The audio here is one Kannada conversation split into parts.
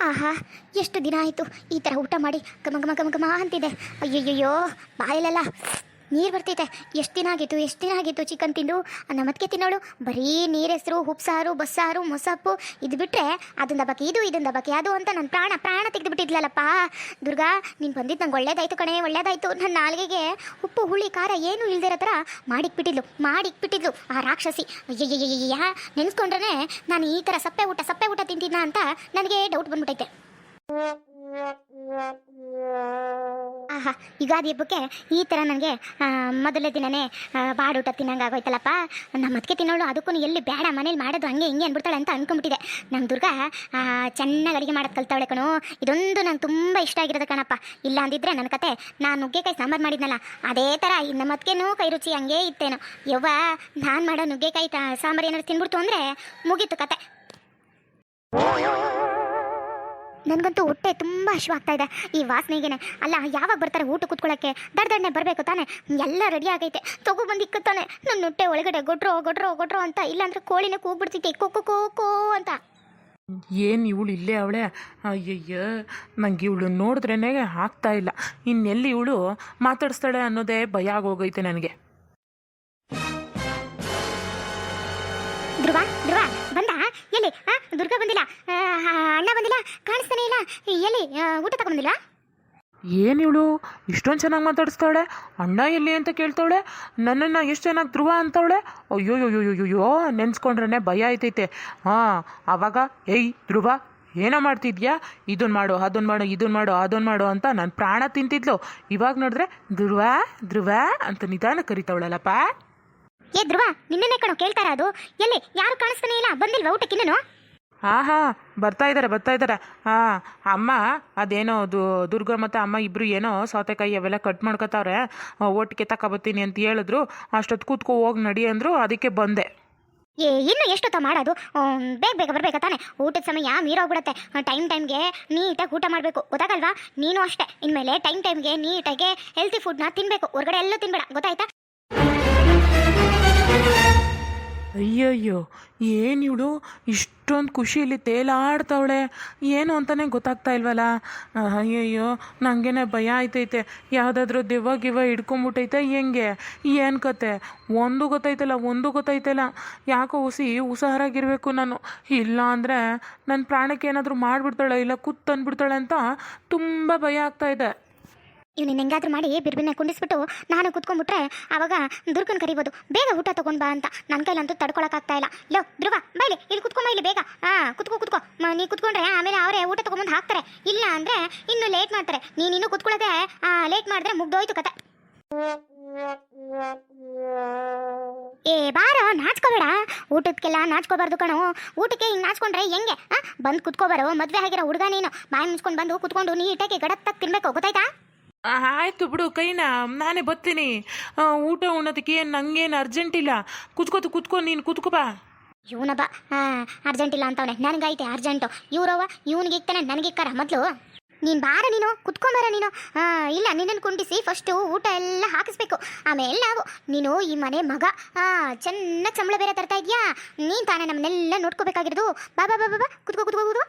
ಆಹಾ ಎಷ್ಟು ದಿನ ಆಯಿತು ಈ ಥರ ಊಟ ಮಾಡಿ ಗಮ ಗಮ ಅಂತಿದೆ. ಅಯ್ಯಯ್ಯೋ ಬಾಯಲ್ಲೆಲ್ಲ ನೀರು ಬರ್ತೈತೆ ಎಷ್ಟು ದಿನ ಆಗಿತ್ತು ಎಷ್ಟು ದಿನ ಆಗಿತ್ತು ಚಿಕನ್ ತಿಂದು? ನಮ್ಮತ್ತಿಗೆ ತಿನ್ನೋಳು. ಬರೀ ನೀರೆಸರು, ಉಪ್ಸಾರು, ಬಸ್ಸಾರು, ಮೊಸಪ್ಪು ಇದು ಬಿಟ್ಟರೆ ಅದೊಂದು ಬಕ್ಕೆ ಇದು ಇದೊಂದು ಬಕ್ಕೆ ಅದು ಅಂತ ನನ್ನ ಪ್ರಾಣ ಪ್ರಾಣ ತೆಗೆದು ಬಿಟ್ಟಿದ್ಲಲ್ಲಪ್ಪ ದುರ್ಗಾ, ನೀನು ಬಂದಿದ್ದು ನಂಗೆ ಒಳ್ಳೇದಾಯ್ತು ಕಣೆ, ಒಳ್ಳೇದಾಯ್ತು. ನನ್ನ ನಾಲ್ಗೆಗೆ ಉಪ್ಪು, ಹುಳಿ, ಖಾರ ಏನೂ ಇಲ್ದಿರೋ ಥರ ಮಾಡಿಕ್ಬಿಟ್ಟಿದ್ಲು ಮಾಡಿಕ್ಬಿಟ್ಟಿದ್ಲು ಆ ರಾಕ್ಷಸಿ. ಅಯ್ಯಯ್ಯಯ್ಯ ನೆನೆಸ್ಕೊಂಡ್ರೆ ನಾನು ಈ ಥರ ಸಪ್ಪೆ ಊಟ ಸಪ್ಪೆ ಊಟ ತಿಂತಿದ್ನ ಅಂತ ನನಗೆ ಡೌಟ್ ಬಂದ್ಬಿಟ್ಟೈತೆ ಆಹಾ ಯುಗಾದಿ ಹಬ್ಬಕ್ಕೆ ಈ ಥರ ನನಗೆ ಮೊದಲ ದಿನನೇ ಬಾಡೂಟ ತಿನ್ನಂಗೆ ಆಗೋಯ್ತಲ್ಲಪ್ಪ. ನಮ್ಮ ಅದಕ್ಕೆ ತಿನ್ನೋಳು ಅದಕ್ಕೂ ಎಲ್ಲಿ ಬೇಡ, ಮನೇಲಿ ಮಾಡೋದು ಹಂಗೆ ಹಿಂಗೆ ಅಂದ್ಬಿಡ್ತಾಳೆ ಅಂತ ಅಂದ್ಕೊಂಬಿಟ್ಟಿದೆ ನಮ್ಮ ದುರ್ಗಾ ಚೆನ್ನಾಗಿ ಅಡುಗೆ ಮಾಡೋದು ಕಲ್ತಾವಳೆ ಕಣೋ. ಇದೊಂದು ನಂಗೆ ತುಂಬ ಇಷ್ಟ ಆಗಿರೋದು ಕಣಪ್ಪ. ಇಲ್ಲ ಅಂದಿದ್ರೆ ನನ್ನ ಕತೆ, ನಾನು ನುಗ್ಗೆಕಾಯಿ ಸಾಂಬಾರು ಮಾಡಿದ್ನಲ್ಲ, ಅದೇ ಥರ ನಮ್ಮ ಅದಕ್ಕೇನೂ ಕೈ ರುಚಿ ಹಂಗೆ ಇತ್ತೇನೋ. ಯವ್ವ, ನಾನು ಮಾಡೋ ನುಗ್ಗೆಕಾಯಿ ಸಾಂಬಾರು ಏನಾದ್ರು ತಿನ್ಬಿಡ್ತು ಅಂದರೆ ಮುಗೀತು ಕತೆ. ನನಗಂತೂ ಹೊಟ್ಟೆ ತುಂಬ ಹಸಿವಾಗ್ತಾ ಇದೆ. ಈ ವಾಸನೆಗೇನೆ. ಅಲ್ಲ, ಯಾವಾಗ ಬರ್ತಾರೆ ಊಟ ಕೂತ್ಕೊಳ್ಳೋಕ್ಕೆ ದಡ್ ದಡ್ನೆ ಬರಬೇಕು ತಾನೆ. ಎಲ್ಲ ರೆಡಿ ಆಗೈತೆ. ತಗೋ ತಾನೆ. ನನ್ನ ಹೊಟ್ಟೆ ಒಳಗಡೆ ಗೊಟ್ರೋ ಗೊಟ್ರೋ ಗೊಟ್ರೋ ಅಂತ. ಇಲ್ಲಾಂದ್ರೆ ಕೋಳಿನ ಕೂಗ್ಬಿಡ್ತೈತೆ ಕೋ ಕೋ ಕೋ ಅಂತ. ಏನು ಇವಳು ಇಲ್ಲೇ ಅವಳೆ? ಅಯ್ಯಯ್ಯ, ನಂಗೆ ಇವಳು ನೋಡಿದ್ರೇ ಆಗ್ತಾ ಇಲ್ಲ. ಇನ್ನೆಲ್ಲಿ ಇವಳು ಮಾತಾಡಿಸ್ತಾಳೆ ಅನ್ನೋದೇ ಭಯ ಆಗೋಗೈತೆ ನನಗೆ. ಎಲ್ಲಿ? ಆ, ದುರ್ಗ ಬಂದಿಲ್ಲ. ಅಣ್ಣ ಬಂದಿಲ್ಲ? ಕಾಣಿಸ್ತಾನೆ ಇಲ್ಲ. ಎಲ್ಲಿ? ಊಟ ತಗೊಂಬಂದಿಲ್ಲ ಏನು ಇವಳು? ಇಷ್ಟೊಂದು ಚೆನ್ನಾಗಿ ಮಾತಾಡಿಸ್ತಾಳೆ. ಅಣ್ಣ ಎಲ್ಲಿ ಅಂತ ಕೇಳ್ತಾವಳೆ? ನನ್ನನ್ನು ಎಷ್ಟು ಚೆನ್ನಾಗಿ ಧ್ರುವ ಅಂತವಳೆ? ಅಯ್ಯೋ ನೆನ್ಸ್ಕೊಂಡ್ರೆ ಭಯ ಆಯ್ತೈತೆ. ಹಾಂ ಆವಾಗ ಏಯ್, ಧ್ರುವ, ಏನೋ ಮಾಡ್ತಿದ್ಯಾ? ಇದನ್ನು ಮಾಡು ಅದನ್ನ ಮಾಡು ಇದನ್ನು ಮಾಡು ಅದನ್ನ ಮಾಡು ಅಂತ ನನ್ನ ಪ್ರಾಣ ತಿಂತಿದ್ಲು. ಇವಾಗ ನೋಡಿದ್ರೆ, ಧ್ರುವ ಧ್ರುವ ಅಂತ ನಿಧಾನ ಕರಿತಾವಳಲ್ಲಪ್ಪ. ಏ ಧ್ರುವ ನಿನ್ನೆ ಕಣೋ ಕೇಳ್ತಾರ ಅದು? ಎಲ್ಲಿ ಯಾರು ಕಾಣಿಸ್ತಾನೆ ಇಲ್ಲ? ಬಂದಿಲ್ವಾ ಊಟಕ್ಕೆ ನಾನು ಆಹಾ ಹಾಂ ಬರ್ತಾ ಇದ್ದಾರೆ ಬರ್ತಾ ಇದ್ದಾರೆ ಹಾಂ ಅಮ್ಮ ಅದೇನೋ ದು ದುರ್ಗ ಮತ್ತು ಅಮ್ಮ ಇಬ್ಬರು ಏನೋ ಸೌತೆಕಾಯಿ ಅವೆಲ್ಲ ಕಟ್ ಮಾಡ್ಕೊತಾವ್ರೆ. ಒಟ್ಟಿಗೆ ತಗೊಬತ್ತೀನಿ ಅಂತ ಹೇಳಿದ್ರು. ಅಷ್ಟೊತ್ತು ಕೂತ್ಕೊ ಹೋಗಿ ನಡಿ ಅಂದರು ಅದಕ್ಕೆ ಬಂದೆ. ಏ ಇನ್ನು ಎಷ್ಟೊತ್ತ ಮಾಡೋದು? ಆಮ್, ಬೇಗ ಬೇಗ ಬರ್ಬೇಕಾ ತಾನೆ? ಊಟದ ಸಮಯ ಮೀರೋಗ್ಬಿಡತ್ತೆ ಟೈಮ್ ಟೈಮ್ಗೆ ನೀಟಾಗಿ ಊಟ ಮಾಡಬೇಕು. ಗೊತ್ತಾಗಲ್ವಾ? ನೀನು ಅಷ್ಟೇ. ಇನ್ಮೇಲೆ ಟೈಮ್ ಟೈಮ್ಗೆ ನೀಟಾಗಿ ಹೆಲ್ತಿ ಫುಡ್ನ ತಿನ್ನಬೇಕು ಹೊರಗಡೆ ಎಲ್ಲ ತಿನ್ಬೇಡ. ಗೊತ್ತಾಯ್ತಾ? ಅಯ್ಯಯ್ಯೋ, ಏನು ಇವಳು? ಇಷ್ಟೊಂದು ಖುಷಿಯಲ್ಲಿ ತೇಲಾಡ್ತಾವಳೆ. ಏನು ಅಂತಾನೆ ಗೊತ್ತಾಗ್ತಾ ಇಲ್ವಲ್ಲ? ಅಯ್ಯಯ್ಯೋ ನನಗೇನೆ ಭಯ ಆಯ್ತೈತೆ. ಯಾವುದಾದ್ರೂ ದೆವ್ವ ಗಿವ್ವ ಹಿಡ್ಕೊಂಬಿಟ್ಟೈತೆ ಹೆಂಗೆ? ಏನು ಕತೆ? ಒಂದು ಗೊತ್ತೈತಲ್ಲ ಒಂದು ಗೊತ್ತೈತಲ್ಲ ಯಾಕೋ ಹುಸಿ ಹುಷಾರಾಗಿರ್ಬೇಕು ನಾನು. ಇಲ್ಲ ಅಂದರೆ ನನ್ನ ಪ್ರಾಣಕ್ಕೆ ಏನಾದರೂ ಮಾಡಿಬಿಡ್ತಾಳೆ ಇಲ್ಲ ಕುತ್ತು ಅಂದ್ಬಿಡ್ತಾಳೆ ಅಂತ ತುಂಬ ಭಯ ಆಗ್ತಾ ಇದೆ. ಇವ್ನು ಹೆಂಗಾದ್ರೂ ಮಾಡಿ ಬಿರ್ಬಿನ ಕುಂಡಿಸ್ಬಿಟ್ಟು ನಾನು ಕುತ್ಕೊಂಡ್ಬಿಟ್ರೆ ಅವಾಗ ದುರ್ಗನ್ ಕರಿಬೋದು. ಬೇಗ ಊಟ ತಗೊಂಡ್ ಬಾ ಅಂತ. ನನ್ನ ಕೈಲಂತೂ ತಡ್ಕೊಳಕ್ಕಾಗ್ತಾ ಇಲ್ಲ. ಲೋ, ಧ್ರುವ, ಬೈಲಿ. ಇಲ್ಲಿ ಕುತ್ಕೊಂಬ ಇಲ್ಲಿ ಬೇಗ. ಹಾ ಕುತ್ಕೋ ಕುತ್ಕೋ. ನೀ ಕುತ್ಕೊಂಡ್ರೆ ಆಮೇಲೆ ಅವರೇ ಊಟ ತಗೊಂಬಂದು ಹಾಕ್ತಾರೆ. ಇಲ್ಲ ಅಂದ್ರೆ ಇನ್ನು ಲೇಟ್ ಮಾಡ್ತಾರೆ. ನೀನು ಇನ್ನೂ ಆ ಲೇಟ್ ಮಾಡಿದ್ರೆ ಮುಗ್ದೋಯ್ತು ಕತೆ. ಏ, ಬಾರ, ನಾಚ್ಕೋಬೇಡ. ಊಟಕ್ಕೆಲ್ಲ ನಾಚ್ಕೋಬಾರ್ದು ಕಣೋ. ಊಟಕ್ಕೆ ಹಿಂಗೆ ನಾಚ್ಕೊಂಡ್ರೆ ಹೆಂಗೆ? ಬಂದು ಕುತ್ಕೋಬಾರೋ ಮದುವೆ ಆಗಿರೋ ಹುಡುಗ ನೀನು. ಬಾಯಿ ಮುಚ್ಕೊಂಡು ಬಂದು ಕುತ್ಕೊಂಡು ನೀಟಾಗಿ ಗಡತ್ತಾಗಿ ತಿನ್ಬೇಕು. ಗೊತ್ತಾಯ್ತಾ? ಆಯ್ತು ಬಿಡು ಕೈನ ನಾನೇ ಬರ್ತೀನಿ. ಊಟ ಉಣ್ಣೋದಕ್ಕೆ ಏನು ನಂಗೇನು ಅರ್ಜೆಂಟ್ ಇಲ್ಲ. ಕುತ್ಕೋತು ಕುತ್ಕೊ ನೀನು ಕುತ್ಕೋ ಬಾ. ಇವನಬ್ಬ ಅರ್ಜೆಂಟ್ ಇಲ್ಲ ಅಂತವನೆ. ನನಗೈತೆ ಅರ್ಜೆಂಟು ಇವ್ರವ ಇವನಿಗೆ ಇಕ್ತಾನೆ ನನಗೆ ಇಕ್ಕಾರ ಮೊದಲು. ನೀನು ಬಾರ ನೀನು ಕುತ್ಕೊಂಬಾರ ನೀನು. ಇಲ್ಲ ನಿನ್ನನ್ನು ಕುಂಡಿಸಿ ಫಸ್ಟು ಊಟ ಎಲ್ಲ ಹಾಕಿಸ್ಬೇಕು. ಆಮೇಲೆ ನಾವು ನೀನು ಈ ಮನೆ ಮಗ ಚೆನ್ನಾಗಿ ಸಂಬಳ ಬೇರೆ ತರ್ತಾ ಇದೆಯಾ? ನೀನು ತಾನೇ ನಮ್ಮನ್ನೆಲ್ಲ ನೋಡ್ಕೋಬೇಕಾಗಿರೋದು. ಬಾ ಬಾ ಬಾ ಬಾ ಕುತ್ಕೋ ಕುತ್ಕೋ ಕುತ್ಕೋ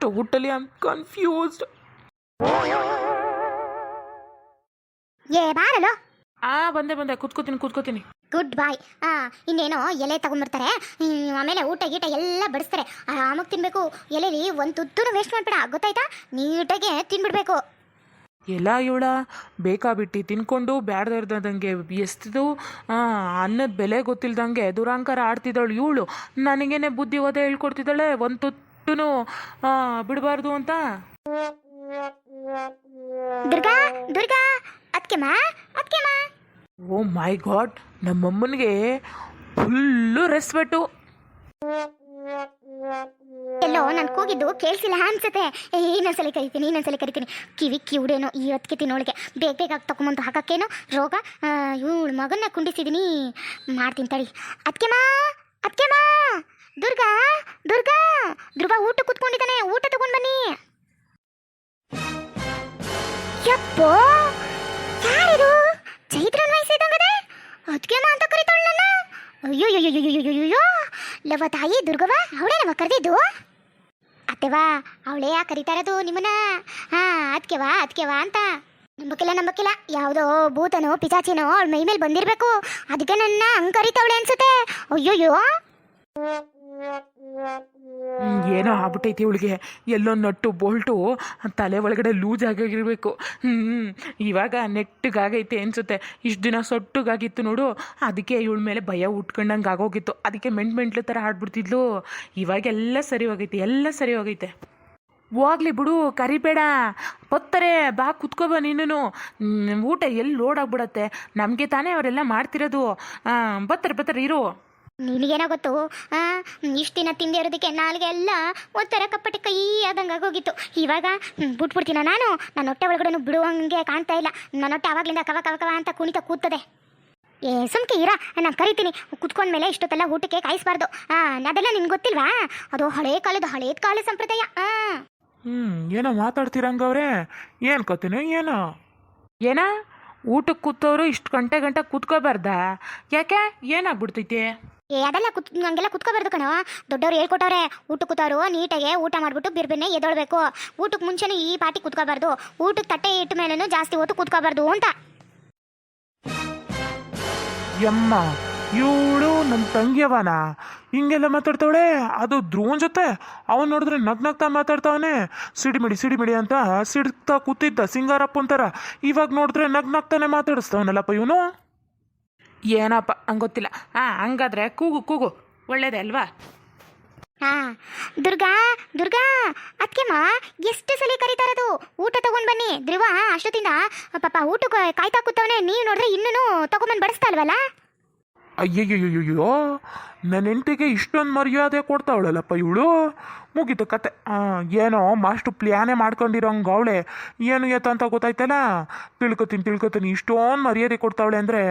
ಟೋಟಲಿ ಐ ಆಮ್ ಕನ್ಫ್ಯೂಸ್ಡ್ ಏ ಬಾರಲೋ? ಆ ಬಂದೆ ಬಂದೆ. ಕುತ್ಕೋತೀನಿ ಕುತ್ಕೋತೀನಿ. ಗುಡ್ ಬಾಯ್ ಆ ಇನ್ನೇನೋ ಎಲೆ ತಗೊಂಬರ್ತಾರೆ ಹ್ಮ್, ಆಮೇಲೆ ಊಟ ಗೀಟ ಎಲ್ಲ ಬಡಿಸ್ತಾರೆ. ಆರಾಮಾಗಿ ತಿನ್ಬೇಕು. ಎಲೆಲಿ ಒಂದು ತುತ್ತೂ ವೇಸ್ಟ್ ಮಾಡ್ಬೇಡ. ಗೊತ್ತಾಯ್ತಾ? ನೀಟಾಗೆ ತಿನ್ಬಿಡ್ಬೇಕು. ಎಲ್ಲ ಇವಳ ಬೇಕಾಬಿಟ್ಟು ತಿನ್ಕೊಂಡು ಬ್ಯಾಡ್ದಿರ್ದಂಗೆ ಎಸ್ತಿದ್ದು ಅನ್ನದ ಬೆಲೆ ಗೊತ್ತಿಲ್ದಂಗೆ ದುರಾಂಕಾರ ಆಡ್ತಿದ್ದಾಳು ಇವಳು. ನನಗೇನೆ ಬುದ್ಧಿ ಓದೆ ಹೇಳ್ಕೊಡ್ತಿದ್ದಾಳೆ. ಒಂದು ತುತ್ತೂ ಬಿಡಬಾರ್ದು ಅಂತ. ದುರ್ಗಾ ದುರ್ಗಾ ಅದ್ಕೆಮ್ಮ ಮಾ ಓ ಮೈ ಗಾಡ್ ನಮ್ಮಮ್ಮನಿಗೆ ಫುಲ್ಲು ರೆಸ್ಪೆಕ್ಟು ಎಲ್ಲೋ ನಾನು ಕೂಗಿದ್ದು ಕೇಳಿಸಿಲ್ಲ ಅನ್ಸುತ್ತೆ. ಇನ್ನೊಂದ್ಸಲಿ ಕರಿತೀನಿ ಇನ್ನೊಂದ್ಸಲಿ ಕರಿತೀನಿ. ಕಿವಿ ಕಿವುಡೇನೋ ಈ ಹೊತ್ತಿಗೆ ತಿನ್ನೋಳಿಗೆ. ಬೇಗ ಬೇಗ ತಗೊಂಬಂದು ಹಾಕಕ್ಕೇನೋ ರೋಗ. ಇವಳು ಮಗನ್ನ ಕುಂಡಿಸಿದ್ದೀನಿ ಮಾಡ್ತೀನಿ ತಡಿ. ಅದ್ಕೆಮ್ಮ ಮಾ. ದುರ್ಗಾ ದುರ್ಗಾ. ಧ್ರುವ ಊಟ ಕುತ್ಕೊಂಡಿದ್ದಾನೆ. ಊಟ ತಗೊಂಡ್ ಬನ್ನಿ. ಯಪ್ಪೋ! ಯಾರಿದು? ಚೈತ್ರನ್ ವಯಸ್ಸಿದಂಗದೆ ಅದ್ಕೆಮ್ಮ ಅಂತ ಕರಿತಾಳ ನನ್ನ? ಅಯ್ಯೋ ಅಯ್ಯೋ ಲವ ತಾಯಿ ದುರ್ಗವ ಅವಳೇ ನಮ್ಮ ಕರೆದಿದ್ದು? ಅತ್ತೆ ದೇವಾ ಅವಳೇ ಯಾ ಕರಿತಾ ಇರೋದು ನಿಮ್ಮನ್ನ? ಹಾ ಅದ್ಕೆವಾ ಅದ್ಕೆವಾ ಅಂತ. ನಂಬಕ್ಕಿಲ್ಲ ನಂಬಕ್ಕಿಲ್ಲ ಯಾವುದೋ ಭೂತನೋ ಪಿಚಾಚಿನೋ ಅವಳ ಮೈ ಮೇಲೆ ಬಂದಿರಬೇಕು. ಅದಕ್ಕೆ ನನ್ನ ಹಂಗೆ ಕರಿತಾವಳೆ ಅನ್ಸುತ್ತೆ. ಹ್ಮ್, ಏನೋ ಆಗ್ಬಿಟ್ಟೈತಿ ಇವಳಿಗೆ. ಎಲ್ಲೋ ನಟ್ಟು ಬೋಲ್ಟು, ತಲೆ ಒಳಗಡೆ ಲೂಸ್ ಆಗಿರಬೇಕು ಹ್ಞೂ ಇವಾಗ ನೆಟ್ಟಗಾಗೈತೆ ಅನ್ಸುತ್ತೆ. ಇಷ್ಟು ದಿನ ಸೊಟ್ಟಗಾಗಿತ್ತು ನೋಡು. ಅದಕ್ಕೆ ಇವಳ ಮೇಲೆ ಭಯ ಉಟ್ಕೊಂಡಂಗೆ ಆಗೋಗಿತ್ತು. ಅದಕ್ಕೆ ಮೆಂಟ್ ಮೆಂಟ್ಲು ಥರ ಆಡ್ಬಿಡ್ತಿದ್ಲು. ಇವಾಗೆಲ್ಲ ಸರಿ ಹೋಗೈತೆ, ಎಲ್ಲ ಸರಿ ಹೋಗೈತೆ. ಹೋಗ್ಲಿ ಬಿಡು, ಕರಿಬೇಡ. ಬತ್ತಾರೆ ಬಾ, ಕುತ್ಕೋಬ ನೀನು ಊಟ ಎಲ್ಲಿ ಲೋಡ್ ಆಗ್ಬಿಡತ್ತೆ. ನಮಗೆ ತಾನೇ ಅವರೆಲ್ಲ ಮಾಡ್ತಿರೋದು. ಬತ್ತಾರೆ ಬತ್ತಾರೆ ಇರು. ನಿನಗೇನೋ ಗೊತ್ತು? ಇಷ್ಟು ದಿನ ತಿಂದೆ ಇರೋದಕ್ಕೆ ನಾಲ್ಗೆ ಎಲ್ಲ ಒಂಥರ ಕಪ್ಪಟ್ಟೆ ಕೈ ಆದಂಗೆ ಆಗೋಗಿತ್ತು ಇವಾಗ ಬಿಟ್ಬಿಡ್ತೀನ ನಾನು? ನನ್ನ ಹೊಟ್ಟೆ ಒಳಗಡೆ ಬಿಡುವಂಗೆ ಕಾಣ್ತಾ ಇಲ್ಲ. ನನ್ನ ಹೊಟ್ಟೆ ಆವಾಗಲಿಂದ ಕವ ಕವ ಕವ ಅಂತ ಕುಣಿತ ಕೂತದೆ ಏ, ಸುಮ್ಕೆ ಇರ. ನಾನು ಕರಿತೀನಿ. ಕುತ್ಕೊಂಡ್ಮೇಲೆ ಇಷ್ಟೊತ್ತೆಲ್ಲ ಊಟಕ್ಕೆ ಕಾಯಿಸ್ಬಾರ್ದು. ಅದೆಲ್ಲ ನಿನ್ಗೆ ಗೊತ್ತಿಲ್ವಾ? ಅದು ಹಳೇ ಕಾಲದ ಹಳೇದ ಕಾಲ ಸಂಪ್ರದಾಯ. ಹ್ಮ್, ಏನೋ ಮಾತಾಡ್ತೀರಂಗವ್ರೆ ಏನು ಕತೆನೋ ಏನೋ? ಏನ? ಊಟಕ್ಕೆ ಕೂತವ್ರು ಇಷ್ಟು ಗಂಟೆ ಗಂಟೆ ಕೂತ್ಕೋಬಾರ್ದ? ಯಾಕೆ? ಏನಾಗ್ಬಿಡ್ತೈತಿ? ಏ, ಅದೆಲ್ಲ ಕುತ್, ಹಂಗೆಲ್ಲ ಕುತ್ಕೋಬಾರ್ದು ಕಣೋ. ದೊಡ್ಡವ್ರು ಹೇಳ್ಕೊಟ್ಟವ್ರೆ ಊಟ ಕೂತವ್ರು ನೀಟಾಗೆ ಊಟ ಮಾಡಿಬಿಟ್ಟು ಬಿರ್ಬಿನ್ನೆ ಎದೊಳ್ಬೇಕು ಊಟಕ್ಕೆ ಮುಂಚೆನೇ ಈ ಪಾಟಿ ಕುತ್ಕೋಬಾರ್ದು. ಊಟಕ್ಕೆ ತಟ್ಟೆ ಇಟ್ಟ ಮೇಲೇನು ಜಾಸ್ತಿ ಹೊತ್ತು ಕುತ್ಕೋಬಾರ್ದು ಅಂತ. ಯಮ್ಮ, ಇವಳು ನನ್ನ ತಂಗಿಯವನ ಹಿಂಗೆಲ್ಲ ಮಾತಾಡ್ತಾವಳೆ? ಅದು ಧ್ರುವನ್ ಜೊತೆ? ಅವನು ನೋಡಿದ್ರೆ ನಗ್ ನಗ್ತಾ ಮಾತಾಡ್ತಾವನೆ. ಸಿಡಿಮಿಡಿ ಸಿಡಿಮಿಡಿ ಅಂತ ಸಿಡ್ತಾ ಕೂತಿದ್ದ ಸಿಂಗಾರಪ್ಪ ಅಂತಾರ ಇವಾಗ ನೋಡಿದ್ರೆ ನಗ್ ನಗ್ತಾನೆ ಮಾತಾಡಿಸ್ತಾವನಲ್ಲಪ್ಪ ಇವನು? ಏನಪ್ಪ ಹಂಗೊತ್ತಿಲ್ಲ ಗೊತ್ತಿಲ್ಲ. ಹಾಂ ಹಂಗಾದ್ರೆ ಕೂಗು ಕೂಗು. ಒಳ್ಳೇದೇ ಅಲ್ವಾ? ಹಾ. ದುರ್ಗಾ ದುರ್ಗಾ ಅದಕ್ಕೆಮ್ಮ ಎಷ್ಟು ಸಲ ಕರೀತಾ ಊಟ ತಗೊಂಡ್ ಬನ್ನಿ. ಧ್ರುವ, ಅಷ್ಟೊತ್ತಿಂದ, ಪಾಪ ಊಟಕ್ಕೆ ಕಾಯ್ತಾ ಕೂತವನೇ, ನೀವು ನೋಡಿದ್ರೆ ಇನ್ನೂ ತಗೊಂಬಂದು ಬಡಿಸ್ತಾ ಇಲ್ವಲ್ಲ? ಅಯ್ಯಯ್ಯಯ್ಯೋ ನನ್ನ ಹೆಂಡತಿಗೆ ಇಷ್ಟೊಂದು ಮರ್ಯಾದೆ ಕೊಡ್ತಾವಳಲ್ಲಪ್ಪ ಇವಳು? ಮುಗೀತು ಕತೆ. ಏನೋ ಮಾಸ್ಟು ಪ್ಲ್ಯಾನೇ ಮಾಡ್ಕೊಂಡಿರೋಂಗೆ ಅವಳೆ. ಏನು ಎತ್ತ ಅಂತ ಗೊತ್ತಾಯ್ತಲ್ಲ? ತಿಳ್ಕೊತೀನಿ ತಿಳ್ಕೊತೀನಿ. ಇಷ್ಟೊಂದು ಮರ್ಯಾದೆ ಕೊಡ್ತಾವಳೆ ಅಂದರೆ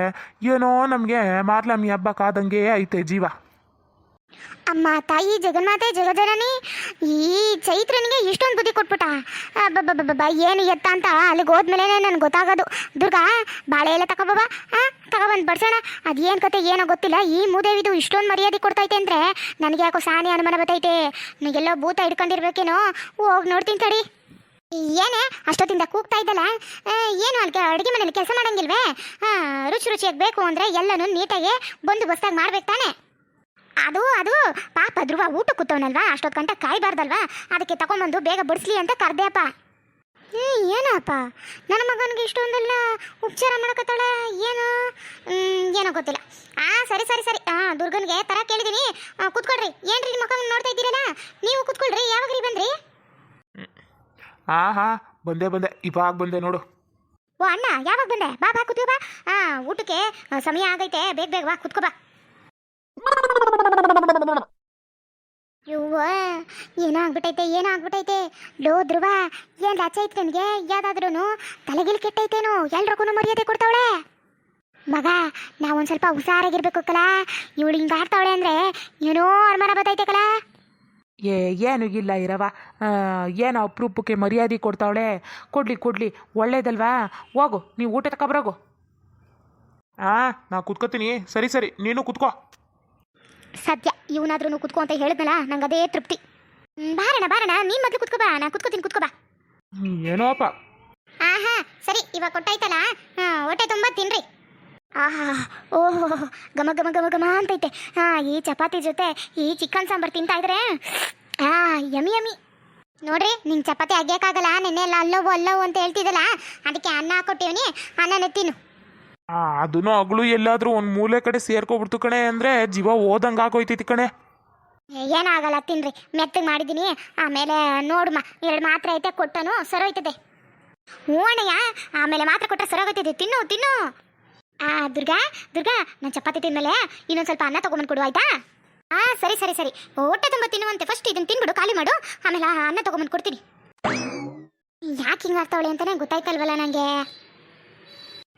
ಏನೋ ನಮಗೆ ಮಾರ್ಲಮ್ಮಿ ಹಬ್ಬ ಕಾದಂಗೆ ಐತೆ ಜೀವ. ಅಮ್ಮ, ತಾಯಿ, ಜಗನ್ಮಾತೆ, ಜಗಜನನಿ, ಈ ಚೈತ್ರನಿಗೆ ಇಷ್ಟೊಂದು ಬುದ್ಧಿ ಕೊಟ್ಬಿಟ್ಟ. ಏನು ಎತ್ತ ಅಂತ ಅಲ್ಲಿಗೆ ಹೋದ್ಮೇಲೆ ನನಗೆ ಗೊತ್ತಾಗೋದು. ದುರ್ಗಾ, ಬಾಳೆ ಎಲ್ಲ ತಗೋಬಾಬ ಹಾಂ ತಗೊಬಂದು ಬಡ್ಸೋಣ. ಅದೇನು ಕತೆ, ಏನೋ ಗೊತ್ತಿಲ್ಲ. ಈ ಮೂದೇವಿದು ಇಷ್ಟೊಂದು ಮರ್ಯಾದೆ ಕೊಡ್ತೈತೆ ಅಂದರೆ ನನಗೆ ಯಾಕೋ ಸಾನಿ ಅನುಮಾನ ಬರ್ತೈತೆ. ನನಗೆಲ್ಲೋ ಭೂತ ಹಿಡ್ಕೊಂಡಿರ್ಬೇಕೇನೋ? ಹೋಗಿ ನೋಡ್ತೀನಿ ತಡಿ. ಏನೇ, ಅಷ್ಟೊತ್ತಿಂದ ಕೂಗ್ತಾ ಇದ್ದಲ್ಲ? ಏನು ಅಲ್ಲಿ ಅಡುಗೆ ಮನೇಲಿ ಕೆಲಸ ಮಾಡೋಂಗಿಲ್ವೇ? ರುಚಿ ರುಚಿಯಾಗಿ ಬೇಕು ಅಂದರೆ ಎಲ್ಲನೂ ನೀಟಾಗಿ ಬಂದು ಬಸ್ತಾಗಿ ಮಾಡ್ಬೇಕು ತಾನೆ? ಅದು ಅದು. ಪಾಪ ಧ್ರುವ ಊಟ ಕೂತವನಲ್ವಾ? ಅಷ್ಟೊತ್ತು ಗಂಟೆ ಕಾಯ್ಬಾರ್ದಲ್ವಾ? ಅದಕ್ಕೆ ತಗೊಂಡ್ಬಂದು ಬೇಗ ಬಿಡಿಸ್ಲಿ ಅಂತ ಕರ್ದೆ ಅಪ್ಪ ಹ್ಞೂ ಏನಪ್ಪ? ನನ್ನ ಮಗನಿಗೆ ಇಷ್ಟೊಂದೆಲ್ಲ ಉಪಚಾರ ಮಾಡಕತ್ತಾಳೆ? ಏನು? ಏನೋ ಗೊತ್ತಿಲ್ಲ. ಆ ಸರಿ ಸರಿ ಸರಿ. ಹಾಂ ದುರ್ಗನ್ಗೆ ತರ ಕೇಳಿದ್ದೀನಿ ಕುತ್ಕೊಳ್ರಿ. ಏನ್ರಿ ನಿಮ್ಮ ಮಗನ ನೋಡ್ತಾ ಇದ್ದೀರಲ್ಲ? ನೀವು ಕೂತ್ಕೊಳ್ರಿ. ಯಾವಾಗ ಬಂದ್ರಿ? ಆ ಹಾ ಬಂದೆ ಬಂದೆ. ಇವಾಗ ಬಂದೆ ನೋಡು. ಓ ಅಣ್ಣ ಯಾವಾಗ ಬಂದೆ? ಬಾ ಬಾ ಕೂತ್ಕೋ ಬಾ. ಆ ಊಟಕ್ಕೆ ಸಮಯ ಆಗೈತೆ. ಬೇಗ ಬೇಗ ಬಾ ಕೂತ್ಕೋ ಬಾ. ಯವ್ವ ಏನೋ ಆಗ್ಬಿಟ್ಟೈತೆ ಏನೋ ಆಗ್ಬಿಟ್ಟೈತೆ. ಲೋ ಧ್ರುವ ಏನ್ ರಾಚ ಐತ್ ಕಣ್ಗೆ ಯಾವ್ದಾದ್ರೂ ತಲೆಗಿಲ್ ಕೆಟ್ಟೈತೇನೋ ಎಲ್ರಿಗೂ ಮರ್ಯಾದೆ ಕೊಡ್ತಾವಳೆ. ಮಗ ನಾವೊಂದ್ ಸ್ವಲ್ಪ ಹುಷಾರಾಗಿರ್ಬೇಕು ಕಲ. ಇವಳು ಹಿಂಗ ಆಡ್ತಾವಳೆ ಅಂದ್ರೆ ಏನೋ ಅನುಮಾನ ಬರ್ತೈತೆ ಕಲ. ಏ ಏನು ಇಲ್ಲ ಇರವ ಆ, ಏನೋ ಅಪರೂಪಕ್ಕೆ ಮರ್ಯಾದೆ ಕೊಡ್ತಾವಳೆ. ಕೊಡ್ಲಿ ಕೊಡ್ಲಿ ಒಳ್ಳೇದಲ್ವಾ? ಹೋಗು ನೀವು ಊಟ ತಗೊಬರೋಗು ಆ ನಾ ಕುತ್ಕೋತೀನಿ. ಸರಿ ಸರಿ ನೀನು ಕುತ್ಕೋ. ಸದ್ಯ ಇವನಾದ್ರೂ ಕುತ್ಕೋ ಅಂತ ಹೇಳಿದ್ನಲ್ಲ ನಂಗೆ ಅದೇ ತೃಪ್ತಿ. ಹ್ಮ್, ಬಾರಣ ಬಾರಣ ನೀನ್ ಮೊದ್ಲು ಕುತ್ಕೋ ಬಾ ನಾ ಕುತ್ಕೋತೀನಿ ಕುತ್ಕೋ ಬಾ. ಹ್ಮ್, ಏನೋ ಅಪ್ಪ. ಆಹಾ ಸರಿ ಇವಾಗ ಕೊಟ್ಟಾಯ್ತಲ್ಲ? ಹಾ ಹೊಟ್ಟೆ ತುಂಬ ತಿನ್ರಿ. ಆಹಾ ಓಹೋ ಘಮ ಘಮ ಘಮ ಘಮ ಅಂತೈತೆ. ಹಾ ಈ ಚಪಾತಿ ಜೊತೆ ಈ ಚಿಕನ್ ಸಾಂಬಾರ್ ತಿಂತಾ ಇದ್ರೆ ಆ ಯಮಿ ಯಮಿ ನೋಡ್ರಿ ನಿಂಗೆ ಚಪಾತಿ ಅಗ್ಯಕ್ಕಾಗಲ್ಲ ನೆನ್ನೆ ಎಲ್ಲ ಅಲ್ಲೋವು ಅಲ್ಲೋವು ಅಂತ ಹೇಳ್ತಿದ್ದಲ್ಲ ಅದಕ್ಕೆ ಅನ್ನ ಹಾಕೊಟ್ಟಿವ್ನಿ ಅನ್ನನೇ ತಿನ್ನು. ಅದನ್ನು ಅಗಳು ಎಲ್ಲಾದ್ರೂ ಒಂದು ಮೂಲೆ ಕಡೆ ಸೇರ್ಕೊಬಿಡ್ತು ಕಣೆ ಅಂದ್ರೆ ಜೀವ ಓದಂಗ ಆಗೋಯ್ತೈತಿ ಕಣೆ. ಏನಾಗಲ್ಲ, ತಿನ್ರಿ. ಮೆತ್ತಗೆ ಮಾಡಿದ್ದೀನಿ ಆಮೇಲೆ ನೋಡುಮ ಎರಡು ಮಾತ್ರೆ ಐತೆ, ಕೊಟ್ಟನು, ಸರೋಯ್ತದೆ. ಓಣಯ್ಯ ಆಮೇಲೆ ಮಾತ್ರೆ ಕೊಟ್ಟರೆ ಸರೋಗತ್ತಿದೆ. ತಿನ್ನು ತಿನ್ನು. ಆ, ದುರ್ಗಾ ದುರ್ಗಾ, ನಾನು ಚಪಾತಿ ತಿನ್ಮೇಲೆ ಇನ್ನೊಂದು ಸ್ವಲ್ಪ ಅನ್ನ ತಗೊಂಬಂದು ಕೊಡು, ಆಯ್ತಾ? ಹಾ ಸರಿ ಸರಿ ಸರಿ. ಹೊಟ್ಟೆ ತುಂಬ ತಿನ್ನುವಂತೆ. ಫಸ್ಟ್ ಇದನ್ನ ತಿನ್ಬಿಡು, ಖಾಲಿ ಮಾಡು. ಆಮೇಲೆ ಅನ್ನ ತಗೊಂಬಂದು ಕೊಡ್ತೀನಿ. ಯಾಕೆ ಹಿಂಗೆ ಆಗ್ತಾವಳೆ ಅಂತಾನೆ ಗೊತ್ತಾಯ್ತಲ್ವಲ್ಲ ನನಗೆ